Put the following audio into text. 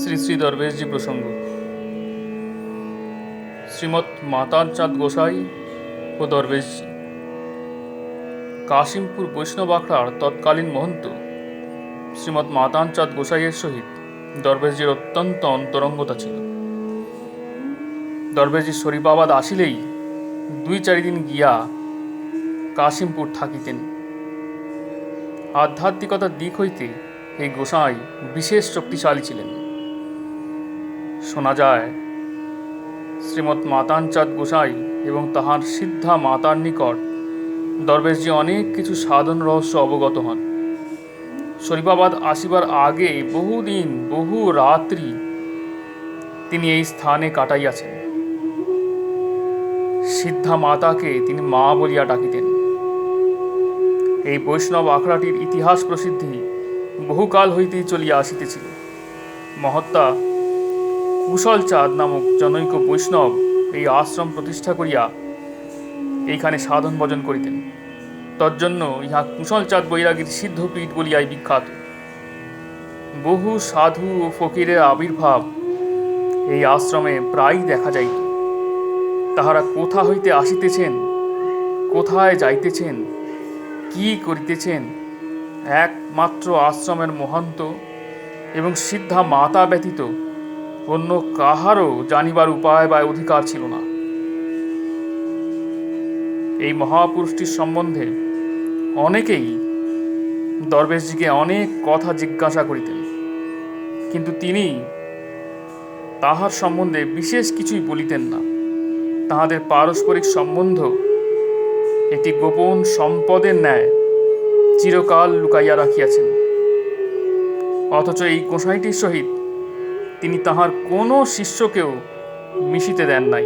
শ্রী শ্রী দরবেশজি প্রসঙ্গ। শ্রীমৎ মাতার চাঁদ গোসাই ও দরবেশজি। কাশিমপুর বৈষ্ণব আখড়ার তৎকালীন মহন্ত শ্রীমৎ মাতান চাঁদ গোসাইয়ের সহিত দরবেশজির অত্যন্ত অন্তরঙ্গতা ছিল। দরবেশজি শরীফাবাদ আসিলেই দুই চারিদিন গিয়া কাশিমপুর থাকিতেন। আধ্যাত্মিকতার দিক হইতে এই গোসাই বিশেষ শক্তিশালী ছিলেন। শোনা যায়, শ্রীমৎ মাতানচাঁদ গোসাই এবং তাহার সিদ্ধা মাতার নিকট দরবেশজি অনেক কিছু সাধন রহস্য অবগত হন। শরীফাবাদ আসিবার আগে বহুদিন, বহু রাত্রি তিনি এই স্থানে কাটাইয়াছেন। সিদ্ধা মাতাকে তিনি মা বলিয়া ডাকিতেন। এই বৈষ্ণব আখড়াটির ইতিহাস প্রসিদ্ধি বহুকাল হইতেই চলিয়া আসিতেছিল। মহত্তা কুশল চাঁদ নামক জনৈক বৈষ্ণব এই আশ্রম প্রতিষ্ঠা করিয়া এইখানে সাধন ভজন করিতেন। তজ্জন্য ইহা কুশল চাঁদ বৈরাগীর সিদ্ধপীঠ বলিয়াই বিখ্যাত। বহু সাধু ও ফকিরের আবির্ভাব এই আশ্রমে প্রায়ই দেখা যাইত। তাহারা কোথা হইতে আসিতেছেন, কোথায় যাইতেছেন, কি করিতেছেন, একমাত্র আশ্রমের মহন্ত এবং সিদ্ধা মাতা ব্যতীত অন্য কাহারও জানিবার উপায় বা অধিকার ছিল না। এই মহাপুরুষটির সম্বন্ধে অনেকেই দরবেশজিকে অনেক কথা জিজ্ঞাসা করিতেন, কিন্তু তিনি তাহার সম্বন্ধে বিশেষ কিছুই বলিতেন না। তাহাদের পারস্পরিক সম্বন্ধ একটি গোপন সম্পদের ন্যায় চিরকাল লুকাইয়া রাখিয়াছেন। অথচ এই গোসাইটির সহিত তিনি তাহার কোনো শিষ্যকেও মিশিতে দেন নাই।